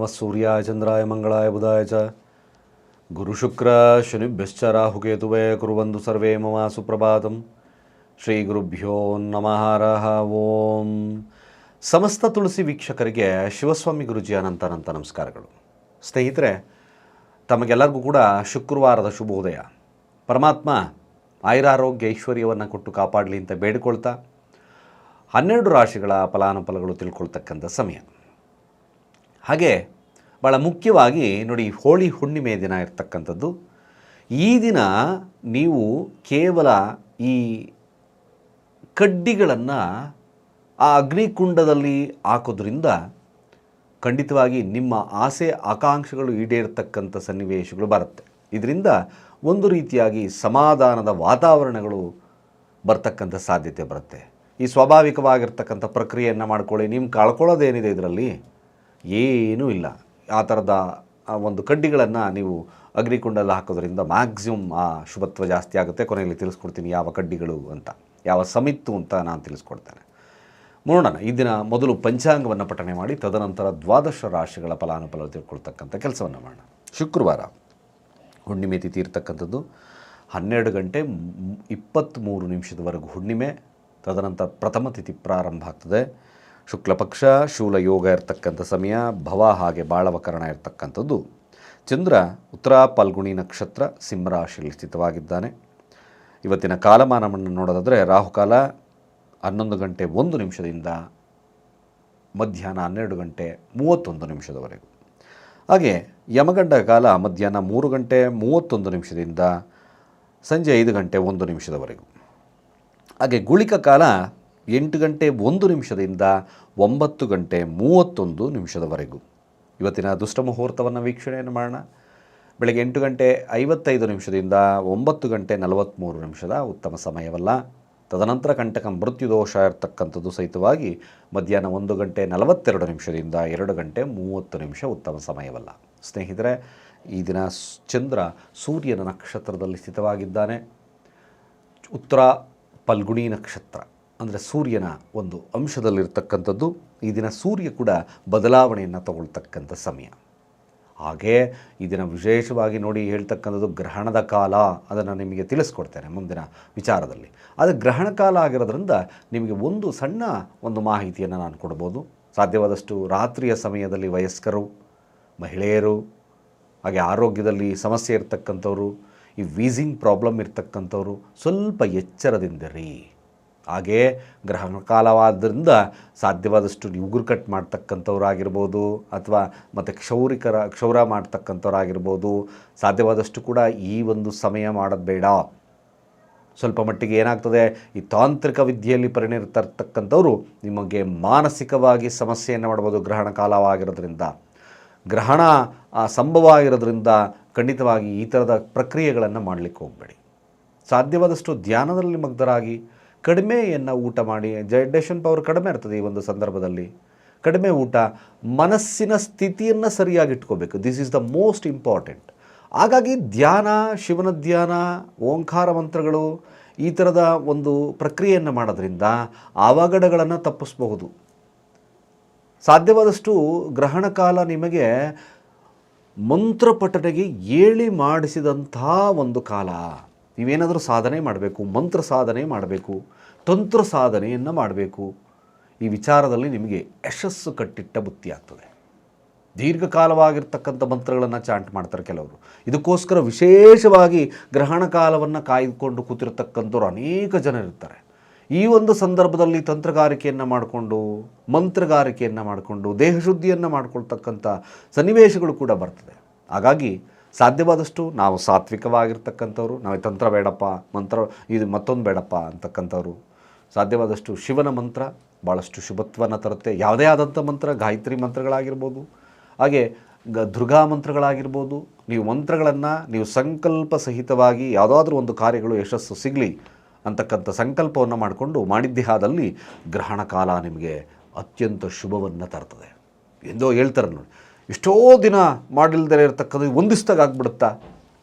ನಮಃ ಸೂರ್ಯಾಯ ಚಂದ್ರಾಯ ಮಂಗಳಾಯ ಬುಧಾಯ ಚ ಗುರುಶುಕ್ರ ಶನಿಭ್ಯಶ್ಚ ರಾಹುಕೇತುವೇ ಕುರುವಂದು ಸರ್ವೇ ಮಮ ಸುಪ್ರಭಾತಂ ಶ್ರೀ ಗುರುಭ್ಯೋ ನಮಃ ಓಂ ಸಮಸ್ತ ತುಳಸಿ ವೀಕ್ಷಕರಿಗೆ ಶಿವಸ್ವಾಮಿ ಗುರುಜಿ ಅನಂತ ಅನಂತ ನಮಸ್ಕಾರಗಳು. ಸ್ನೇಹಿತರೆ, ತಮಗೆಲ್ಲರಿಗೂ ಕೂಡ ಶುಕ್ರವಾರದ ಶುಭೋದಯ. ಪರಮಾತ್ಮ ಆಯುರಾರೋಗ್ಯ ಐಶ್ವರ್ಯವನ್ನು ಕೊಟ್ಟು ಕಾಪಾಡಲಿ ಅಂತ ಬೇಡಿಕೊಳ್ತಾ, ಹನ್ನೆರಡು ರಾಶಿಗಳ ಫಲಾನುಫಲಗಳು ತಿಳ್ಕೊಳ್ತಕ್ಕಂಥ ಸಮಯ. ಹಾಗೆ ಭಾಳ ಮುಖ್ಯವಾಗಿ ನೋಡಿ ಹೋಳಿ ಹುಣ್ಣಿಮೆ ದಿನ ಇರ್ತಕ್ಕಂಥದ್ದು. ಈ ದಿನ ನೀವು ಕೇವಲ ಈ ಕಡ್ಡಿಗಳನ್ನು ಆ ಅಗ್ನಿಕುಂಡದಲ್ಲಿ ಹಾಕೋದ್ರಿಂದ ಖಂಡಿತವಾಗಿ ನಿಮ್ಮ ಆಸೆ, ಆಕಾಂಕ್ಷೆಗಳು ಈಡೇರ್ತಕ್ಕಂಥ ಸನ್ನಿವೇಶಗಳು ಬರುತ್ತೆ. ಇದರಿಂದ ಒಂದು ರೀತಿಯಾಗಿ ಸಮಾಧಾನದ ವಾತಾವರಣಗಳು ಬರ್ತಕ್ಕಂಥ ಸಾಧ್ಯತೆ ಬರುತ್ತೆ. ಈ ಸ್ವಾಭಾವಿಕವಾಗಿರ್ತಕ್ಕಂಥ ಪ್ರಕ್ರಿಯೆಯನ್ನು ಮಾಡ್ಕೊಳ್ಳಿ. ನಿಮ್ಮ ಕಳ್ಕೊಳ್ಳೋದೇನಿದೆ ಇದರಲ್ಲಿ? ಏನೂ ಇಲ್ಲ. ಆ ಥರದ ಒಂದು ಕಡ್ಡಿಗಳನ್ನು ನೀವು ಅಗ್ನಿಕುಂಡಲ್ಲಿ ಹಾಕೋದ್ರಿಂದ ಮ್ಯಾಕ್ಸಿಮಮ್ ಆ ಶುಭತ್ವ ಜಾಸ್ತಿ ಆಗುತ್ತೆ. ಕೊನೆಯಲ್ಲಿ ತಿಳಿಸ್ಕೊಡ್ತೀನಿ ಯಾವ ಕಡ್ಡಿಗಳು ಅಂತ. ಯಾವ ಸಮಿತ್ತು ಅಂತ ನಾನು ತಿಳಿಸ್ಕೊಡ್ತೇನೆ. ನೋಡೋಣ, ಈ ದಿನ ಮೊದಲು ಪಂಚಾಂಗವನ್ನು ಪಠನೆ ಮಾಡಿ, ತದನಂತರ ದ್ವಾದಶ ರಾಶಿಗಳ ಫಲಾನುಫಲ ತಿಳ್ಕೊಳ್ತಕ್ಕಂಥ ಕೆಲಸವನ್ನು ಮಾಡೋಣ. ಶುಕ್ರವಾರ, ಹುಣ್ಣಿಮೆ ತಿಥಿ ಇರ್ತಕ್ಕಂಥದ್ದು. ಹನ್ನೆರಡು ಗಂಟೆ ಇಪ್ಪತ್ತ್ಮೂರು ನಿಮಿಷದವರೆಗೂ ಹುಣ್ಣಿಮೆ, ತದನಂತರ ಪ್ರಥಮ ತಿಥಿ ಪ್ರಾರಂಭ ಆಗ್ತದೆ. ಶುಕ್ಲ ಪಕ್ಷ ಶೂಲ ಯೋಗ ಇರ್ತಕ್ಕಂಥ ಸಮಯ, ಭವ ಹಾಗೆ ಬಾಳವಕರಣ ಇರ್ತಕ್ಕಂಥದ್ದು. ಚಂದ್ರ ಉತ್ತರ ಪಾಲ್ಗುಣಿ ನಕ್ಷತ್ರ ಸಿಂಹರಾಶಿಯಲ್ಲಿ ಸ್ಥಿತವಾಗಿದ್ದಾನೆ. ಇವತ್ತಿನ ಕಾಲಮಾನವನ್ನು ನೋಡೋದಾದರೆ ರಾಹುಕಾಲ ಹನ್ನೊಂದು ಗಂಟೆ ಒಂದು ನಿಮಿಷದಿಂದ ಮಧ್ಯಾಹ್ನ ಹನ್ನೆರಡು ಗಂಟೆ ಮೂವತ್ತೊಂದು ನಿಮಿಷದವರೆಗೂ. ಹಾಗೆ ಯಮಗಂಡ ಕಾಲ ಮಧ್ಯಾಹ್ನ ಮೂರು ಗಂಟೆ ಮೂವತ್ತೊಂದು ನಿಮಿಷದಿಂದ ಸಂಜೆ ಐದು ಗಂಟೆ ಒಂದು ನಿಮಿಷದವರೆಗೂ. ಹಾಗೆ ಗುಳಿಕ ಕಾಲ ಎಂಟು ಗಂಟೆ ಒಂದು ನಿಮಿಷದಿಂದ ಒಂಬತ್ತು ಗಂಟೆ ಮೂವತ್ತೊಂದು ನಿಮಿಷದವರೆಗೂ. ಇವತ್ತಿನ ದುಷ್ಟ ಮುಹೂರ್ತವನ್ನು ವೀಕ್ಷಣೆಯನ್ನು ಮಾಡೋಣ. ಬೆಳಗ್ಗೆ ಎಂಟು ಗಂಟೆ ಐವತ್ತೈದು ನಿಮಿಷದಿಂದ ಒಂಬತ್ತು ಗಂಟೆ ನಲವತ್ತ್ಮೂರು ನಿಮಿಷದ ಉತ್ತಮ ಸಮಯವಲ್ಲ. ತದನಂತರ ಕಂಟಕ ಮೃತ್ಯುದೋಷ ಇರತಕ್ಕಂಥದ್ದು ಸಹಿತವಾಗಿ ಮಧ್ಯಾಹ್ನ ಒಂದು ಗಂಟೆ ನಲವತ್ತೆರಡು ನಿಮಿಷದಿಂದ ಎರಡು ಗಂಟೆ ಮೂವತ್ತು ನಿಮಿಷ ಉತ್ತಮ ಸಮಯವಲ್ಲ. ಸ್ನೇಹಿತರೆ, ಈ ದಿನ ಚಂದ್ರ ಸೂರ್ಯನ ನಕ್ಷತ್ರದಲ್ಲಿ ಸ್ಥಿತವಾಗಿದ್ದಾನೆ. ಉತ್ತರ ಪಲ್ಗುಣಿ ನಕ್ಷತ್ರ. ಅಂದರೆ ಸೂರ್ಯನ ಒಂದು ಅಂಶದಲ್ಲಿರ್ತಕ್ಕಂಥದ್ದು, ಈ ದಿನ ಸೂರ್ಯ ಕೂಡ ಬದಲಾವಣೆಯನ್ನು ತಗೊಳ್ತಕ್ಕಂಥ ಸಮಯ. ಹಾಗೆ ಈ ದಿನ ವಿಶೇಷವಾಗಿ ನೋಡಿ ಹೇಳ್ತಕ್ಕಂಥದ್ದು ಗ್ರಹಣದ ಕಾಲ, ಅದನ್ನು ನಿಮಗೆ ತಿಳಿಸ್ಕೊಡ್ತೇನೆ ಮುಂದಿನ ವಿಚಾರದಲ್ಲಿ. ಅದು ಗ್ರಹಣ ಕಾಲ ಆಗಿರೋದ್ರಿಂದ ನಿಮಗೆ ಒಂದು ಸಣ್ಣ ಒಂದು ಮಾಹಿತಿಯನ್ನು ನಾನು ಕೊಡ್ಬೋದು. ಸಾಧ್ಯವಾದಷ್ಟು ರಾತ್ರಿಯ ಸಮಯದಲ್ಲಿ ವಯಸ್ಕರು, ಮಹಿಳೆಯರು, ಹಾಗೆ ಆರೋಗ್ಯದಲ್ಲಿ ಸಮಸ್ಯೆ ಇರ್ತಕ್ಕಂಥವ್ರು, ಈ ವೀಸಿಂಗ್ ಪ್ರಾಬ್ಲಮ್ ಇರ್ತಕ್ಕಂಥವ್ರು ಸ್ವಲ್ಪ ಎಚ್ಚರದಿಂದಿರಿ ಹಾಗೇ ಗ್ರಹಣ ಕಾಲವಾದ್ದರಿಂದ ಸಾಧ್ಯವಾದಷ್ಟು ಉಗುರು ಕಟ್ ಮಾಡ್ತಕ್ಕಂಥವ್ರಾಗಿರ್ಬೋದು ಅಥವಾ ಮತ್ತು ಕ್ಷೌರಿಕರ, ಕ್ಷೌರ ಮಾಡ್ತಕ್ಕಂಥವ್ರಾಗಿರ್ಬೋದು ಸಾಧ್ಯವಾದಷ್ಟು ಕೂಡ ಈ ಒಂದು ಸಮಯ ಮಾಡೋದು ಬೇಡ. ಸ್ವಲ್ಪ ಮಟ್ಟಿಗೆ ಏನಾಗ್ತದೆ, ಈ ತಾಂತ್ರಿಕ ವಿದ್ಯೆಯಲ್ಲಿ ಪರಿಣಿತರ್ತಕ್ಕಂಥವ್ರು ನಿಮಗೆ ಮಾನಸಿಕವಾಗಿ ಸಮಸ್ಯೆಯನ್ನು ಮಾಡ್ಬೋದು ಗ್ರಹಣ ಕಾಲವಾಗಿರೋದ್ರಿಂದ. ಗ್ರಹಣ ಸಂಭವ ಆಗಿರೋದ್ರಿಂದ ಖಂಡಿತವಾಗಿ ಈ ಥರದ ಪ್ರಕ್ರಿಯೆಗಳನ್ನು ಮಾಡಲಿಕ್ಕೆ ಹೋಗಬೇಡಿ. ಸಾಧ್ಯವಾದಷ್ಟು ಧ್ಯಾನದಲ್ಲಿ ಮಗ್ಧರಾಗಿ ಕಡಿಮೆಯನ್ನು ಊಟ ಮಾಡಿ ಜೈಡೇಶನ್ ಪವರ್ ಕಡಿಮೆ ಇರ್ತದೆ ಈ ಒಂದು ಸಂದರ್ಭದಲ್ಲಿ. ಕಡಿಮೆ ಊಟ, ಮನಸ್ಸಿನ ಸ್ಥಿತಿಯನ್ನು ಸರಿಯಾಗಿ ಇಟ್ಕೋಬೇಕು. This is the most important ಹಾಗಾಗಿ ಧ್ಯಾನ, ಶಿವನ ಧ್ಯಾನ, ಓಂಕಾರ ಮಂತ್ರಗಳು ಈ ಥರದ ಒಂದು ಪ್ರಕ್ರಿಯೆಯನ್ನು ಮಾಡೋದ್ರಿಂದ ಅವಘಡಗಳನ್ನು ತಪ್ಪಿಸಬಹುದು. ಸಾಧ್ಯವಾದಷ್ಟು ಗ್ರಹಣ ಕಾಲ ನಿಮಗೆ ಮಂತ್ರ ಪಠನೆಗೆ ಏಳಿ ಮಾಡಿಸಿದಂಥ ಒಂದು ಕಾಲ. ನೀವೇನಾದರೂ ಸಾಧನೆ ಮಾಡಬೇಕು, ಮಂತ್ರ ಸಾಧನೆ ಮಾಡಬೇಕು, ತಂತ್ರ ಸಾಧನೆಯನ್ನು ಮಾಡಬೇಕು, ಈ ವಿಚಾರದಲ್ಲಿ ನಿಮಗೆ ಯಶಸ್ಸು ಕಟ್ಟಿಟ್ಟ ಬುತ್ತಿ ಆಗ್ತದೆ. ದೀರ್ಘಕಾಲವಾಗಿರ್ತಕ್ಕಂಥ ಮಂತ್ರಗಳನ್ನು ಚಾಂಟ್ ಮಾಡ್ತಾರೆ ಕೆಲವರು. ಇದಕ್ಕೋಸ್ಕರ ವಿಶೇಷವಾಗಿ ಗ್ರಹಣ ಕಾಲವನ್ನು ಕಾಯ್ದುಕೊಂಡು ಕೂತಿರ್ತಕ್ಕಂಥವ್ರು ಅನೇಕ ಜನರಿರ್ತಾರೆ ಈ ಒಂದು ಸಂದರ್ಭದಲ್ಲಿ ತಂತ್ರಗಾರಿಕೆಯನ್ನು ಮಾಡಿಕೊಂಡು, ಮಂತ್ರಗಾರಿಕೆಯನ್ನು ಮಾಡಿಕೊಂಡು, ದೇಹಶುದ್ಧಿಯನ್ನು ಮಾಡಿಕೊಳ್ತಕ್ಕಂಥ ಸನ್ನಿವೇಶಗಳು ಕೂಡ ಬರ್ತದೆ. ಹಾಗಾಗಿ ಸಾಧ್ಯವಾದಷ್ಟು ನಾವು ಸಾತ್ವಿಕವಾಗಿರ್ತಕ್ಕಂಥವ್ರು, ನಾವು ತಂತ್ರ ಬೇಡಪ್ಪ, ಮಂತ್ರ, ಇದು ಮತ್ತೊಂದು ಬೇಡಪ್ಪ ಅಂತಕ್ಕಂಥವ್ರು. ಸಾಧ್ಯವಾದಷ್ಟು ಶಿವನ ಮಂತ್ರ ಭಾಳಷ್ಟು ಶುಭತ್ವನ ತರುತ್ತೆ. ಯಾವುದೇ ಆದಂಥ ಮಂತ್ರ, ಗಾಯತ್ರಿ ಮಂತ್ರಗಳಾಗಿರ್ಬೋದು. ಹಾಗೆ ಗ, ದುರ್ಗಾ ಮಂತ್ರಗಳಾಗಿರ್ಬೋದು. ನೀವು ಮಂತ್ರಗಳನ್ನು ನೀವು ಸಂಕಲ್ಪ ಸಹಿತವಾಗಿ ಯಾವುದಾದ್ರೂ ಒಂದು ಕಾರ್ಯಗಳು ಯಶಸ್ಸು ಸಿಗಲಿ ಅಂತಕ್ಕಂಥ ಸಂಕಲ್ಪವನ್ನು ಮಾಡಿಕೊಂಡು ಮಾಡಿದ್ದೇಹಾದಲ್ಲಿ ಗ್ರಹಣ ಕಾಲ ನಿಮಗೆ ಅತ್ಯಂತ ಶುಭವನ್ನು ತರ್ತದೆ. ಎಂದೋ ಹೇಳ್ತಾರೆ ನೋಡಿ. ಎಷ್ಟೋ ದಿನ ಮಾಡಿಲ್ದೇ ಇರತಕ್ಕದ್ದು ಒಂದು ದಿವಸದಾಗ ಆಗ್ಬಿಡುತ್ತಾ?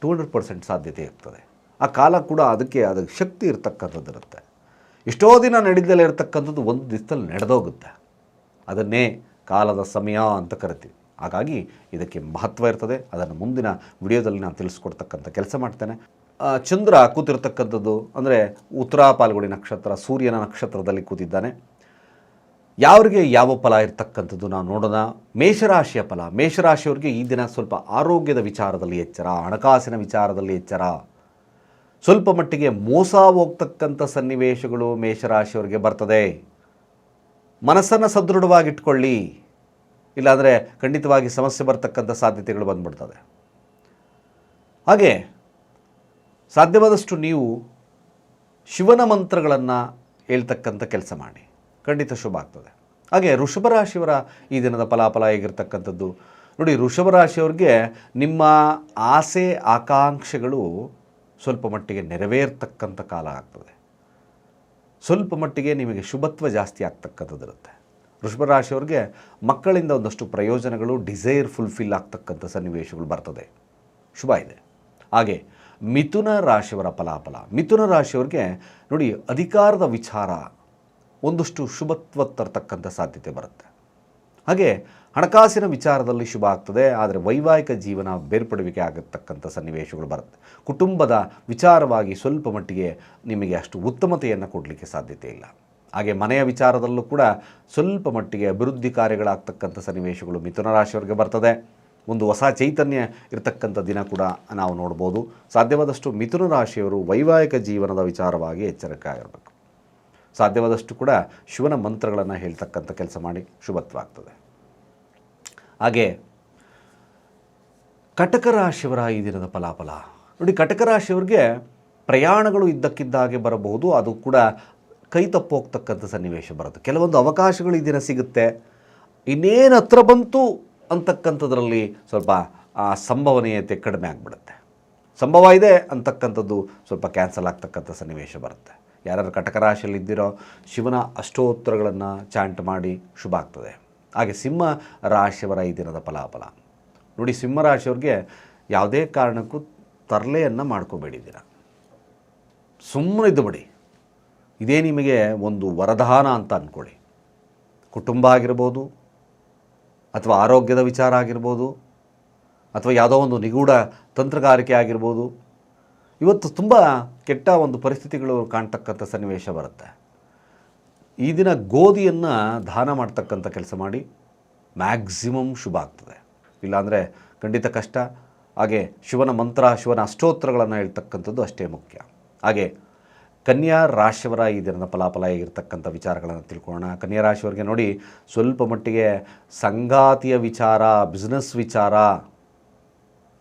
ಟೂ ಹಂಡ್ರೆಡ್ ಪರ್ಸೆಂಟ್ ಸಾಧ್ಯತೆ ಇರ್ತದೆ. ಆ ಕಾಲ ಕೂಡ ಅದಕ್ಕೆ ಅದಕ್ಕೆ ಶಕ್ತಿ ಇರತಕ್ಕಂಥದ್ದು ಇರುತ್ತೆ. ಎಷ್ಟೋ ದಿನ ನಡೀದಲ್ಲೇ ಇರತಕ್ಕಂಥದ್ದು ಒಂದು ದಿವಸದಲ್ಲಿ ನಡೆದೋಗುತ್ತೆ. ಅದನ್ನೇ ಕಾಲದ ಸಮಯ ಅಂತ ಕರಿತೀವಿ. ಹಾಗಾಗಿ ಇದಕ್ಕೆ ಮಹತ್ವ ಇರ್ತದೆ. ಅದನ್ನು ಮುಂದಿನ ವಿಡಿಯೋದಲ್ಲಿ ನಾನು ತಿಳಿಸ್ಕೊಡ್ತಕ್ಕಂಥ ಕೆಲಸ ಮಾಡ್ತೇನೆ. ಚಂದ್ರ ಕೂತಿರ್ತಕ್ಕಂಥದ್ದು ಅಂದರೆ ಉತ್ತರ ಪಾಲ್ಗುಡಿ ನಕ್ಷತ್ರ, ಸೂರ್ಯನ ನಕ್ಷತ್ರದಲ್ಲಿ ಕೂತಿದ್ದಾನೆ. ಯಾರಿಗೆ ಯಾವ ಫಲ ಇರ್ತಕ್ಕಂಥದ್ದು ನಾವು ನೋಡೋಣ. ಮೇಷರಾಶಿಯ ಫಲ. ಮೇಷರಾಶಿಯವರಿಗೆ ಈ ದಿನ ಸ್ವಲ್ಪ ಆರೋಗ್ಯದ ವಿಚಾರದಲ್ಲಿ ಎಚ್ಚರ, ಹಣಕಾಸಿನ ವಿಚಾರದಲ್ಲಿ ಎಚ್ಚರ. ಸ್ವಲ್ಪ ಮಟ್ಟಿಗೆ ಮೋಸ ಹೋಗ್ತಕ್ಕಂಥ ಸನ್ನಿವೇಶಗಳು ಮೇಷರಾಶಿಯವರಿಗೆ ಬರ್ತದೆ. ಮನಸ್ಸನ್ನು ಸದೃಢವಾಗಿಟ್ಕೊಳ್ಳಿ. ಇಲ್ಲಾಂದರೆ ಖಂಡಿತವಾಗಿ ಸಮಸ್ಯೆ ಬರ್ತಕ್ಕಂಥ ಸಾಧ್ಯತೆಗಳು ಬಂದ್ಬಿಡ್ತದೆ. ಹಾಗೆ ಸಾಧ್ಯವಾದಷ್ಟು ನೀವು ಶಿವನ ಮಂತ್ರಗಳನ್ನು ಹೇಳ್ತಕ್ಕಂಥ ಕೆಲಸ ಮಾಡಿ. ಖಂಡಿತ ಶುಭ ಆಗ್ತದೆ. ಹಾಗೆ ಋಷಭ ರಾಶಿಯವರ ಈ ದಿನದ ಫಲಾಫಲ ಹೇಗಿರ್ತಕ್ಕಂಥದ್ದು? ನೋಡಿ ಋಷಭ ರಾಶಿಯವ್ರಿಗೆ ನಿಮ್ಮ ಆಸೆ, ಆಕಾಂಕ್ಷೆಗಳು ಸ್ವಲ್ಪ ಮಟ್ಟಿಗೆ ನೆರವೇರ್ತಕ್ಕಂಥ ಕಾಲ ಆಗ್ತದೆ. ಸ್ವಲ್ಪ ಮಟ್ಟಿಗೆ ನಿಮಗೆ ಶುಭತ್ವ ಜಾಸ್ತಿ ಆಗ್ತಕ್ಕಂಥದ್ದಿರುತ್ತೆ ಋಷಭ ರಾಶಿಯವ್ರಿಗೆ ಮಕ್ಕಳಿಂದ ಒಂದಷ್ಟು ಪ್ರಯೋಜನಗಳು ಡಿಸೈರ್ ಫುಲ್ಫಿಲ್ ಆಗ್ತಕ್ಕಂಥ ಸನ್ನಿವೇಶಗಳು ಬರ್ತದೆ. ಶುಭ ಇದೆ. ಹಾಗೆ ಮಿಥುನ ರಾಶಿಯವರ ಫಲಾಫಲ. ಮಿಥುನ ರಾಶಿಯವ್ರಿಗೆ ನೋಡಿ, ಅಧಿಕಾರದ ವಿಚಾರ ಒಂದಷ್ಟು ಶುಭತ್ವ ತರ್ತಕ್ಕಂಥ ಸಾಧ್ಯತೆ ಬರುತ್ತೆ. ಹಾಗೆ ಹಣಕಾಸಿನ ವಿಚಾರದಲ್ಲಿ ಶುಭ ಆಗ್ತದೆ, ಆದರೆ ವೈವಾಹಿಕ ಜೀವನ ಬೇರ್ಪಡುವಿಕೆ ಆಗತಕ್ಕಂಥ ಸನ್ನಿವೇಶಗಳು ಬರುತ್ತೆ. ಕುಟುಂಬದ ವಿಚಾರವಾಗಿ ಸ್ವಲ್ಪ ಮಟ್ಟಿಗೆ ನಿಮಗೆ ಅಷ್ಟು ಉತ್ತಮತೆಯನ್ನು ಕೊಡಲಿಕ್ಕೆ ಸಾಧ್ಯತೆ ಇಲ್ಲ. ಹಾಗೆ ಮನೆಯ ವಿಚಾರದಲ್ಲೂ ಕೂಡ ಸ್ವಲ್ಪ ಮಟ್ಟಿಗೆ ಅಭಿವೃದ್ಧಿ ಕಾರ್ಯಗಳಾಗ್ತಕ್ಕಂಥ ಸನ್ನಿವೇಶಗಳು ಮಿಥುನ ರಾಶಿಯವರಿಗೆ ಬರ್ತದೆ. ಒಂದು ಹೊಸ ಚೈತನ್ಯ ಇರತಕ್ಕಂಥ ದಿನ ಕೂಡ ನಾವು ನೋಡ್ಬೋದು. ಸಾಧ್ಯವಾದಷ್ಟು ಮಿಥುನ ರಾಶಿಯವರು ವೈವಾಹಿಕ ಜೀವನದ ವಿಚಾರವಾಗಿ ಎಚ್ಚರಿಕೆ ಆಗಿರಬೇಕು ಸಾಧ್ಯವಾದಷ್ಟು ಕೂಡ ಶಿವನ ಮಂತ್ರಗಳನ್ನು ಹೇಳ್ತಕ್ಕಂಥ ಕೆಲಸ ಮಾಡಿ ಶುಭತ್ವ ಆಗ್ತದೆ ಹಾಗೆ ಕಟಕ ರಾಶಿಯವರ ಈ ದಿನದ ಫಲಾಫಲ. ನೋಡಿ ಕಟಕ ರಾಶಿಯವರಿಗೆ ಪ್ರಯಾಣಗಳು ಇದ್ದಕ್ಕಿದ್ದಾಗೆ ಬರಬಹುದು, ಅದು ಕೂಡ ಕೈ ತಪ್ಪೋಗ್ತಕ್ಕಂಥ ಸನ್ನಿವೇಶ ಬರುತ್ತೆ. ಕೆಲವೊಂದು ಅವಕಾಶಗಳು ಈ ದಿನ ಸಿಗುತ್ತೆ. ಇನ್ನೇನು ಹತ್ರ ಬಂತು ಅಂತಕ್ಕಂಥದ್ರಲ್ಲಿ ಸ್ವಲ್ಪ ಆ ಸಂಭವನೀಯತೆ ಕಡಿಮೆ ಆಗಿಬಿಡುತ್ತೆ. ಸಂಭವ ಇದೆ ಅಂತಕ್ಕಂಥದ್ದು ಸ್ವಲ್ಪ ಕ್ಯಾನ್ಸಲ್ ಆಗ್ತಕ್ಕಂಥ ಸನ್ನಿವೇಶ ಬರುತ್ತೆ. ಯಾರ್ಯಾರು ಕಟಕ ರಾಶಿಯಲ್ಲಿ ಇದ್ದಿರೋ ಶಿವನ ಅಷ್ಟೋತ್ತರಗಳನ್ನು ಚಾಂಟ್ ಮಾಡಿ ಶುಭ ಆಗ್ತದೆ. ಹಾಗೆ ಸಿಂಹ ರಾಶಿಯವರ ಈ ದಿನದ ಫಲಾಫಲ. ನೋಡಿ, ಸಿಂಹ ರಾಶಿಯವ್ರಿಗೆ ಯಾವುದೇ ಕಾರಣಕ್ಕೂ ತರಲೆಯನ್ನು ಮಾಡ್ಕೋಬೇಡಿದ್ದೀರ ಸುಮ್ಮನೆ ಇದ್ದು ಬಿಡಿ. ಇದೇ ನಿಮಗೆ ಒಂದು ವರದಾನ ಅಂತ ಅಂದ್ಕೊಳ್ಳಿ ಕುಟುಂಬ ಆಗಿರ್ಬೋದು ಅಥವಾ ಆರೋಗ್ಯದ ವಿಚಾರ ಆಗಿರ್ಬೋದು ಅಥವಾ ಯಾವುದೋ ಒಂದು ನಿಗೂಢ ತಂತ್ರಗಾರಿಕೆ ಆಗಿರ್ಬೋದು ಇವತ್ತು ತುಂಬ ಕೆಟ್ಟ ಒಂದು ಪರಿಸ್ಥಿತಿಗಳು ಕಾಣ್ತಕ್ಕಂಥ ಸನ್ನಿವೇಶ ಬರುತ್ತೆ. ಈ ದಿನ ಗೋಧಿಯನ್ನು ದಾನ ಮಾಡ್ತಕ್ಕಂಥ ಕೆಲಸ ಮಾಡಿ ಮ್ಯಾಕ್ಸಿಮಮ್ ಶುಭ ಆಗ್ತದೆ. ಇಲ್ಲಾಂದರೆ ಖಂಡಿತ ಕಷ್ಟ. ಹಾಗೆ ಶಿವನ ಮಂತ್ರ, ಶಿವನ ಅಷ್ಟೋತ್ತರಗಳನ್ನು ಹೇಳ್ತಕ್ಕಂಥದ್ದು ಅಷ್ಟೇ ಮುಖ್ಯ. ಹಾಗೆ ಕನ್ಯಾ ರಾಶಿಯವರ ಈ ದಿನದ ಫಲಾಫಲ ಹೇಗಿರ್ತಕ್ಕಂಥ ವಿಚಾರಗಳನ್ನು ತಿಳ್ಕೊಳ್ಳೋಣ. ಕನ್ಯಾ ರಾಶಿಯವರಿಗೆ ನೋಡಿ ಸ್ವಲ್ಪ ಮಟ್ಟಿಗೆ ಸಂಗಾತಿಯ ವಿಚಾರ ಬಿಸ್ನೆಸ್ ವಿಚಾರ,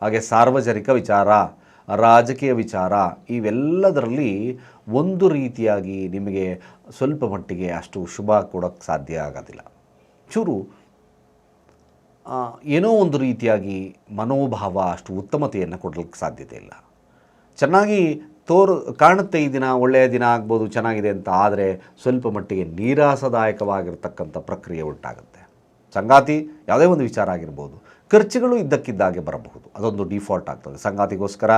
ಹಾಗೆ ಸಾರ್ವಜನಿಕ ವಿಚಾರ ರಾಜಕೀಯ ವಿಚಾರ, ಇವೆಲ್ಲದರಲ್ಲಿ ಒಂದು ರೀತಿಯಾಗಿ ನಿಮಗೆ ಸ್ವಲ್ಪ ಮಟ್ಟಿಗೆ ಅಷ್ಟು ಶುಭ ಕೊಡೋಕ್ಕೆ ಸಾಧ್ಯ ಆಗೋದಿಲ್ಲ. ಚೂರು ಏನೋ ಒಂದು ರೀತಿಯಾಗಿ ಮನೋಭಾವ ಅಷ್ಟು ಉತ್ತಮತೆಯನ್ನು ಕೊಡಲಿಕ್ಕೆ ಸಾಧ್ಯತೆ ಇಲ್ಲ. ಚೆನ್ನಾಗಿ ತೋರು, ಕಾಣುತ್ತೆ ಈ ದಿನ, ಒಳ್ಳೆಯ ದಿನ ಆಗ್ಬೋದು, ಚೆನ್ನಾಗಿದೆ ಅಂತ, ಆದರೆ ಸ್ವಲ್ಪ ಮಟ್ಟಿಗೆ ನೀರಾಸದಾಯಕವಾಗಿರ್ತಕ್ಕಂಥ ಪ್ರಕ್ರಿಯೆ ಉಂಟಾಗುತ್ತೆ. ಸಂಗಾತಿ, ಯಾವುದೇ ಒಂದು ವಿಚಾರ ಆಗಿರ್ಬೋದು. ಖರ್ಚುಗಳು ಇದ್ದಕ್ಕಿದ್ದಾಗೆ ಬರಬಹುದು. ಅದೊಂದು ಡಿಫಾಲ್ಟ್ ಆಗ್ತದೆ. ಸಂಗಾತಿಗೋಸ್ಕರ,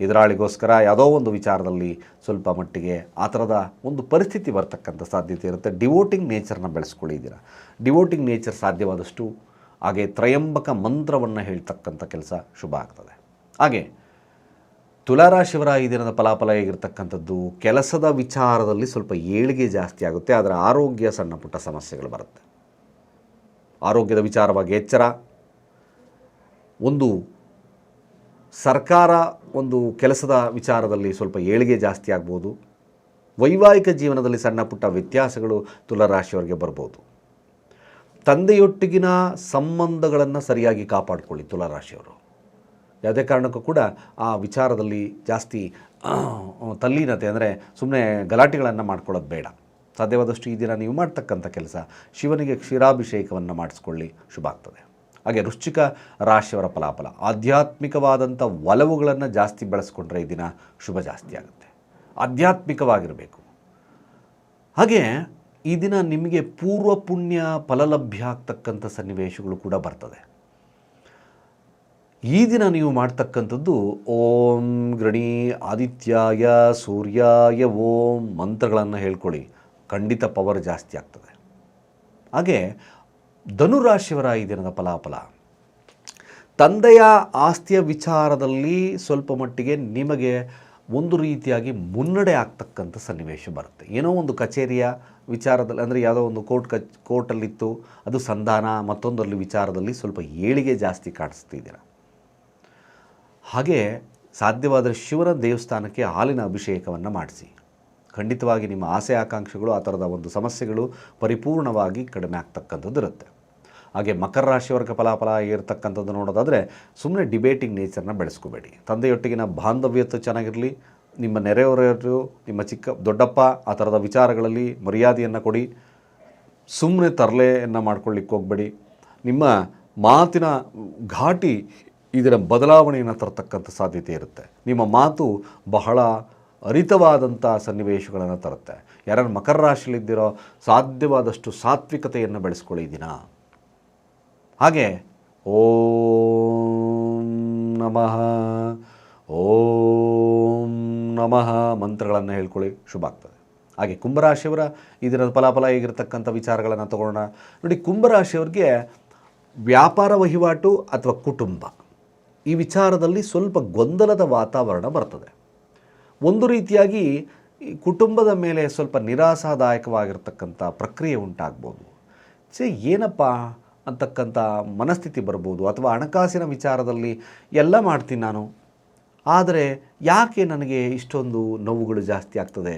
ಎದುರಾಳಿಗೋಸ್ಕರ ಯಾವುದೋ ಒಂದು ವಿಚಾರದಲ್ಲಿ ಸ್ವಲ್ಪ ಮಟ್ಟಿಗೆ ಆ ಥರದ ಒಂದು ಪರಿಸ್ಥಿತಿ ಬರ್ತಕ್ಕಂಥ ಸಾಧ್ಯತೆ ಇರುತ್ತೆ. ಡಿವೋಟಿಂಗ್ ನೇಚರ್ನ ಬೆಳೆಸ್ಕೊಳ್ಳಿದ್ದೀರ? ಡಿವೋಟಿಂಗ್ ನೇಚರ್ ಸಾಧ್ಯವಾದಷ್ಟು ಹಾಗೆ ತ್ರಯಂಬಕ ಮಂತ್ರವನ್ನು ಹೇಳ್ತಕ್ಕಂಥ ಕೆಲಸ ಶುಭ ಆಗ್ತದೆ. ಹಾಗೆ ತುಲಾರಾಶಿವರ ಈ ದಿನದ ಫಲಾಫಲ ಹೇಗಿರ್ತಕ್ಕಂಥದ್ದು? ಕೆಲಸದ ವಿಚಾರದಲ್ಲಿ ಸ್ವಲ್ಪ ಏಳಿಗೆ ಜಾಸ್ತಿ ಆಗುತ್ತೆ ಅದರ ಆರೋಗ್ಯ ಸಣ್ಣ ಪುಟ್ಟ ಸಮಸ್ಯೆಗಳು ಬರುತ್ತೆ. ಆರೋಗ್ಯದ ವಿಚಾರವಾಗಿ ಎಚ್ಚರ ಒಂದು ಸರ್ಕಾರ ಒಂದು ಕೆಲಸದ ವಿಚಾರದಲ್ಲಿ ಸ್ವಲ್ಪ ಏಳಿಗೆ ಜಾಸ್ತಿ ಆಗ್ಬೋದು. ವೈವಾಹಿಕ ಜೀವನದಲ್ಲಿ ಸಣ್ಣ ಪುಟ್ಟ ವ್ಯತ್ಯಾಸಗಳು ತುಲಾರಾಶಿಯವರಿಗೆ ಬರ್ಬೋದು. ತಂದೆಯೊಟ್ಟಿಗಿನ ಸಂಬಂಧಗಳನ್ನು ಸರಿಯಾಗಿ ಕಾಪಾಡಿಕೊಳ್ಳಿ ತುಲಾರಾಶಿಯವರು ಯಾವುದೇ ಕಾರಣಕ್ಕೂ ಕೂಡ ಆ ವಿಚಾರದಲ್ಲಿ ಜಾಸ್ತಿ ತಲ್ಲೀನತೆ ಅಂದರೆ ಸುಮ್ಮನೆ ಗಲಾಟೆಗಳನ್ನು ಮಾಡ್ಕೊಳ್ಳೋದು ಬೇಡ. ಸಾಧ್ಯವಾದಷ್ಟು ಈ ದಿನ ನೀವು ಮಾಡ್ತಕ್ಕಂಥ ಕೆಲಸ ಶಿವನಿಗೆ ಕ್ಷೀರಾಭಿಷೇಕವನ್ನು ಮಾಡಿಸ್ಕೊಳ್ಳಿ. ಶುಭ ಆಗ್ತದೆ. ಹಾಗೆ ವೃಶ್ಚಿಕ ರಾಶಿಯವರ ಫಲಾಫಲ. ಆಧ್ಯಾತ್ಮಿಕವಾದಂಥ ಒಲವುಗಳನ್ನು ಜಾಸ್ತಿ ಬಳಸ್ಕೊಂಡ್ರೆ ಈ ದಿನ ಶುಭ ಜಾಸ್ತಿ ಆಗುತ್ತೆ. ಆಧ್ಯಾತ್ಮಿಕವಾಗಿರಬೇಕು. ಹಾಗೆ ಈ ದಿನ ನಿಮಗೆ ಪೂರ್ವ ಪುಣ್ಯ ಫಲಲಭ್ಯ ಆಗ್ತಕ್ಕಂಥ ಸನ್ನಿವೇಶಗಳು ಕೂಡ ಬರ್ತದೆ. ಈ ದಿನ ನೀವು ಮಾಡ್ತಕ್ಕಂಥದ್ದು ಓಂ ಗೃಣಿ ಆದಿತ್ಯಾಯ ಸೂರ್ಯಾಯ ಓಂ ಮಂತ್ರಗಳನ್ನು ಹೇಳ್ಕೊಳ್ಳಿ. ಖಂಡಿತ ಪವರ್ ಜಾಸ್ತಿ ಆಗ್ತದೆ. ಹಾಗೆ ಧನುರಾಶಿಯವರ ಈ ದಿನದ ಫಲಾಫಲ. ತಂದೆಯ ಆಸ್ತಿಯ ವಿಚಾರದಲ್ಲಿ ಸ್ವಲ್ಪ ಮಟ್ಟಿಗೆ ನಿಮಗೆ ಒಂದು ರೀತಿಯಾಗಿ ಮುನ್ನಡೆ ಆಗ್ತಕ್ಕಂಥ ಸನ್ನಿವೇಶ ಬರುತ್ತೆ. ಏನೋ ಒಂದು ಕಚೇರಿಯ ವಿಚಾರದಲ್ಲಿ, ಅಂದರೆ ಯಾವುದೋ ಒಂದು ಕೋರ್ಟ್ ಕಚ್, ಕೋರ್ಟಲ್ಲಿತ್ತು, ಅದು ಸಂಧಾನ, ಮತ್ತೊಂದರಲ್ಲಿ ವಿಚಾರದಲ್ಲಿ ಸ್ವಲ್ಪ ಏಳಿಗೆ ಜಾಸ್ತಿ ಕಾಣಿಸ್ತಿದ್ದೀರ. ಹಾಗೆ ಸಾಧ್ಯವಾದರೆ ಶಿವನ ದೇವಸ್ಥಾನಕ್ಕೆ ಹಾಲಿನ ಅಭಿಷೇಕವನ್ನು ಮಾಡಿಸಿ. ಖಂಡಿತವಾಗಿ ನಿಮ್ಮ ಆಸೆ ಆಕಾಂಕ್ಷೆಗಳು, ಆ ಥರದ ಒಂದು ಸಮಸ್ಯೆಗಳು ಪರಿಪೂರ್ಣವಾಗಿ ಕಡಿಮೆ ಆಗ್ತಕ್ಕಂಥದ್ದು ಇರುತ್ತೆ. ಹಾಗೆ ಮಕರ ರಾಶಿಯವರ್ಗ ಫಲಾಫಲ ಇರತಕ್ಕಂಥದ್ದು ನೋಡೋದಾದರೆ ಸುಮ್ಮನೆ ಡಿಬೇಟಿಂಗ್ ನೇಚರ್ನ ಬೆಳೆಸ್ಕೋಬೇಡಿ. ತಂದೆಯೊಟ್ಟಿಗಿನ ಬಾಂಧವ್ಯತೆ ಚೆನ್ನಾಗಿರಲಿ, ನಿಮ್ಮ ನೆರೆಹೊರೆಯವರು, ನಿಮ್ಮ ಚಿಕ್ಕ ದೊಡ್ಡಪ್ಪ, ಆ ಥರದ ವಿಚಾರಗಳಲ್ಲಿ ಮರ್ಯಾದೆಯನ್ನು ಕೊಡಿ ಸುಮ್ಮನೆ ತರಲೆಯನ್ನು ಮಾಡ್ಕೊಳ್ಳಿಕ್ಕೆ ಹೋಗಬೇಡಿ. ನಿಮ್ಮ ಮಾತಿನ ಘಾಟಿ ಇದರ ಬದಲಾವಣೆಯನ್ನು ತರತಕ್ಕಂಥ ಸಾಧ್ಯತೆ ಇರುತ್ತೆ. ನಿಮ್ಮ ಮಾತು ಬಹಳ ಅರಿತವಾದಂಥ ಸನ್ನಿವೇಶಗಳನ್ನು ತರುತ್ತೆ. ಯಾರು ಮಕರ ರಾಶಿಯಲ್ಲಿದ್ದಿರೋ ಸಾಧ್ಯವಾದಷ್ಟು ಸಾತ್ವಿಕತೆಯನ್ನು ಬೆಳೆಸ್ಕೊಳ್ಳಿ ದಿನ. ಹಾಗೆ ಓಂ ನಮಃ ಓಂ ನಮಃ ಮಂತ್ರಗಳನ್ನು ಹೇಳ್ಕೊಳ್ಳಿ, ಶುಭ ಆಗ್ತದೆ. ಹಾಗೆ ಕುಂಭರಾಶಿಯವರ ಇದರ ಫಲಾಫಲ ಹೇಗಿರ್ತಕ್ಕಂಥ ವಿಚಾರಗಳನ್ನು ತಗೊಳ್ಳೋಣ. ನೋಡಿ, ಕುಂಭರಾಶಿಯವ್ರಿಗೆ ವ್ಯಾಪಾರ ವಹಿವಾಟು ಅಥವಾ ಕುಟುಂಬ, ಈ ವಿಚಾರದಲ್ಲಿ ಸ್ವಲ್ಪ ಗೊಂದಲದ ವಾತಾವರಣ ಬರ್ತದೆ. ಒಂದು ರೀತಿಯಾಗಿ ಕುಟುಂಬದ ಮೇಲೆ ಸ್ವಲ್ಪ ನಿರಾಸಾದಾಯಕವಾಗಿರ್ತಕ್ಕಂಥ ಪ್ರಕ್ರಿಯೆ ಉಂಟಾಗ್ಬೋದು. ಸೇ ಏನಪ್ಪ ಅಂತಕ್ಕಂಥ ಮನಸ್ಥಿತಿ ಬರ್ಬೋದು ಅಥವಾ ಹಣಕಾಸಿನ ವಿಚಾರದಲ್ಲಿ ಎಲ್ಲ ಮಾಡ್ತೀನಿ ನಾನು. ಆದರೆ ಯಾಕೆ ನನಗೆ ಇಷ್ಟೊಂದು ನೋವುಗಳು ಜಾಸ್ತಿ ಆಗ್ತದೆ?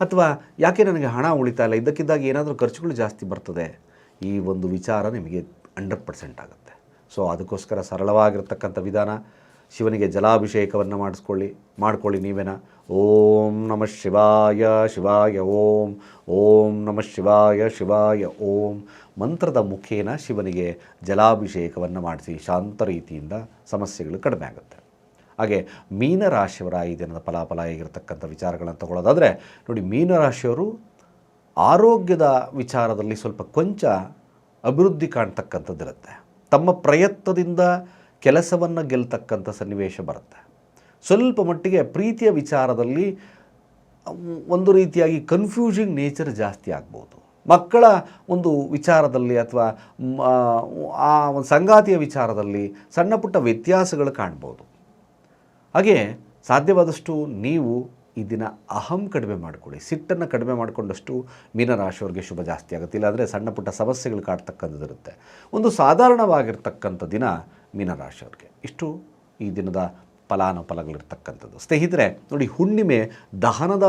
ಅಥವಾ ಯಾಕೆ ನನಗೆ ಹಣ ಉಳಿತಾ ಇಲ್ಲ? ಇದ್ದಕ್ಕಿದ್ದಾಗ ಏನಾದರೂ ಖರ್ಚುಗಳು ಜಾಸ್ತಿ ಬರ್ತದೆ? ಈ ಒಂದು ವಿಚಾರ ನಿಮಗೆ ಹಂಡ್ರೆಡ್ ಪರ್ಸೆಂಟ್ ಆಗುತ್ತೆ. ಸೊ, ಅದಕ್ಕೋಸ್ಕರ ಸರಳವಾಗಿರ್ತಕ್ಕಂಥ ವಿಧಾನ ಶಿವನಿಗೆ ಜಲಾಭಿಷೇಕವನ್ನು ಮಾಡಿಸ್ಕೊಳ್ಳಿ, ಮಾಡ್ಕೊಳ್ಳಿ ನೀವೇನ? ಓಂ ನಮಃ ಶಿವಾಯ ಶಿವಾಯ ಓಂ ಓಂ ನಮಃ ಶಿವಾಯ ಶಿವಾಯ ಓಂ. ಮಂತ್ರದ ಮುಖೇನ ಶಿವನಿಗೆ ಜಲಾಭಿಷೇಕವನ್ನು ಮಾಡಿಸಿ ಶಾಂತ ರೀತಿಯಿಂದ ಸಮಸ್ಯೆಗಳು ಕಡಿಮೆ ಆಗುತ್ತೆ. ಹಾಗೆ ಮೀನರಾಶಿಯವರ ಈ ದಿನದ ಫಲಾಫಲ ಆಗಿರತಕ್ಕಂಥ ವಿಚಾರಗಳನ್ನು ತಗೊಳ್ಳೋದಾದರೆ, ನೋಡಿ ಮೀನರಾಶಿಯವರು ಆರೋಗ್ಯದ ವಿಚಾರದಲ್ಲಿ ಸ್ವಲ್ಪ ಕೊಂಚ ಅಭಿವೃದ್ಧಿ ಕಾಣ್ತಕ್ಕಂಥದ್ದಿರುತ್ತೆ. ತಮ್ಮ ಪ್ರಯತ್ನದಿಂದ ಕೆಲಸವನ್ನು ಗೆಲ್ತಕ್ಕಂಥ ಸನ್ನಿವೇಶ ಬರುತ್ತೆ. ಸ್ವಲ್ಪ ಮಟ್ಟಿಗೆ ಪ್ರೀತಿಯ ವಿಚಾರದಲ್ಲಿ ಒಂದು ರೀತಿಯಾಗಿ ಕನ್ಫ್ಯೂಷಿಂಗ್ ನೇಚರ್ ಜಾಸ್ತಿ ಆಗ್ಬೋದು. ಮಕ್ಕಳ ಒಂದು ವಿಚಾರದಲ್ಲಿ ಅಥವಾ ಆ ಒಂದು ಸಂಗಾತಿಯ ವಿಚಾರದಲ್ಲಿ ಸಣ್ಣ ಪುಟ್ಟ ವ್ಯತ್ಯಾಸಗಳು ಕಾಣ್ಬೋದು. ಹಾಗೆ ಸಾಧ್ಯವಾದಷ್ಟು ನೀವು ಈ ದಿನ ಅಹಂ ಕಡಿಮೆ ಮಾಡಿಕೊಳ್ಳಿ. ಸಿಟ್ಟನ್ನು ಕಡಿಮೆ ಮಾಡಿಕೊಂಡಷ್ಟು ಮೀನರಾಶಿಯವ್ರಿಗೆ ಶುಭ ಜಾಸ್ತಿ ಆಗುತ್ತೆ. ಇಲ್ಲಾಂದರೆ ಸಣ್ಣ ಪುಟ್ಟ ಸಮಸ್ಯೆಗಳು ಕಾಡ್ತಕ್ಕಂಥದ್ದು ಇರುತ್ತೆ. ಒಂದು ಸಾಧಾರಣವಾಗಿರ್ತಕ್ಕಂಥ ದಿನ ಮೀನರಾಶಿಯವ್ರಿಗೆ. ಇಷ್ಟು ಈ ದಿನದ ಫಲಾನುಫಲಗಳಿರ್ತಕ್ಕಂಥದ್ದು. ಸ್ನೇಹಿತರೆ, ನೋಡಿ, ಹುಣ್ಣಿಮೆ ದಹನದ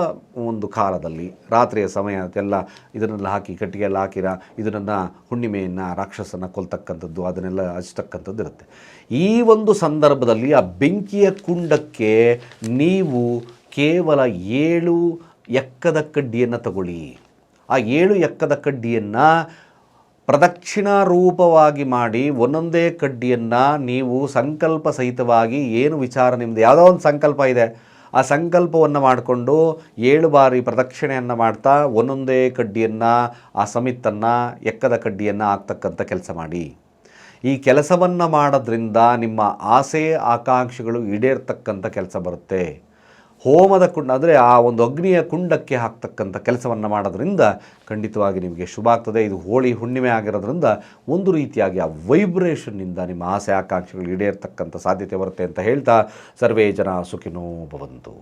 ಒಂದು ಕಾಲದಲ್ಲಿ ರಾತ್ರಿಯ ಸಮಯ ಎಲ್ಲ ಇದನ್ನೆಲ್ಲ ಹಾಕಿ, ಕಟ್ಟಿಗೆಯಲ್ಲಿ ಹಾಕಿರ, ಇದನ್ನು ಹುಣ್ಣಿಮೆಯನ್ನು ರಾಕ್ಷಸನ ಕೊಲ್ತಕ್ಕಂಥದ್ದು, ಅದನ್ನೆಲ್ಲ ಹಚ್ಚತಕ್ಕಂಥದ್ದು ಇರುತ್ತೆ. ಈ ಒಂದು ಸಂದರ್ಭದಲ್ಲಿ ಆ ಬೆಂಕಿಯ ಕುಂಡಕ್ಕೆ ನೀವು ಕೇವಲ ಏಳು ಎಕ್ಕದ ಕಡ್ಡಿಯನ್ನು ತಗೊಳ್ಳಿ. ಆ ಏಳು ಎಕ್ಕದ ಕಡ್ಡಿಯನ್ನು ಪ್ರದಕ್ಷಿಣಾ ರೂಪವಾಗಿ ಮಾಡಿ ಒಂದೊಂದೇ ಕಡ್ಡಿಯನ್ನು ನೀವು ಸಂಕಲ್ಪ ಸಹಿತವಾಗಿ ಏನು ವಿಚಾರ ನಿಮ್ಮದು ಯಾವುದೋ ಒಂದು ಸಂಕಲ್ಪ ಇದೆ. ಆ ಸಂಕಲ್ಪವನ್ನು ಮಾಡಿಕೊಂಡು ಏಳು ಬಾರಿ ಪ್ರದಕ್ಷಿಣೆಯನ್ನು ಮಾಡ್ತಾ ಒಂದೊಂದೇ ಕಡ್ಡಿಯನ್ನು, ಆ ಸಮಿತನ್ನು ಎಕ್ಕದ ಕಡ್ಡಿಯನ್ನು ಹಾಕ್ತಕ್ಕಂಥ ಕೆಲಸ ಮಾಡಿ. ಈ ಕೆಲಸವನ್ನು ಮಾಡೋದ್ರಿಂದ ನಿಮ್ಮ ಆಸೆ, ಆಕಾಂಕ್ಷೆಗಳು ಈಡೇರ್ತಕ್ಕಂಥ ಕೆಲಸ ಬರುತ್ತೆ. ಹೋಮದ ಕುಂಡ, ಅಂದರೆ ಆ ಒಂದು ಅಗ್ನಿಯ ಕುಂಡಕ್ಕೆ ಹಾಕ್ತಕ್ಕಂಥ ಕೆಲಸವನ್ನು ಮಾಡೋದ್ರಿಂದ ಖಂಡಿತವಾಗಿ ನಿಮಗೆ ಶುಭ ಆಗ್ತದೆ. ಇದು ಹೋಳಿ ಹುಣ್ಣಿಮೆ ಆಗಿರೋದ್ರಿಂದ ಒಂದು ರೀತಿಯಾಗಿ ಆ ವೈಬ್ರೇಷನ್ನಿಂದ ನಿಮ್ಮ ಆಸೆ, ಆಕಾಂಕ್ಷೆಗಳು ಈಡೇರ್ತಕ್ಕಂಥ ಸಾಧ್ಯತೆ ಬರುತ್ತೆ ಅಂತ ಹೇಳ್ತಾ ಸರ್ವೇ ಜನ ಸುಖಿನೋ ಭವಂತು.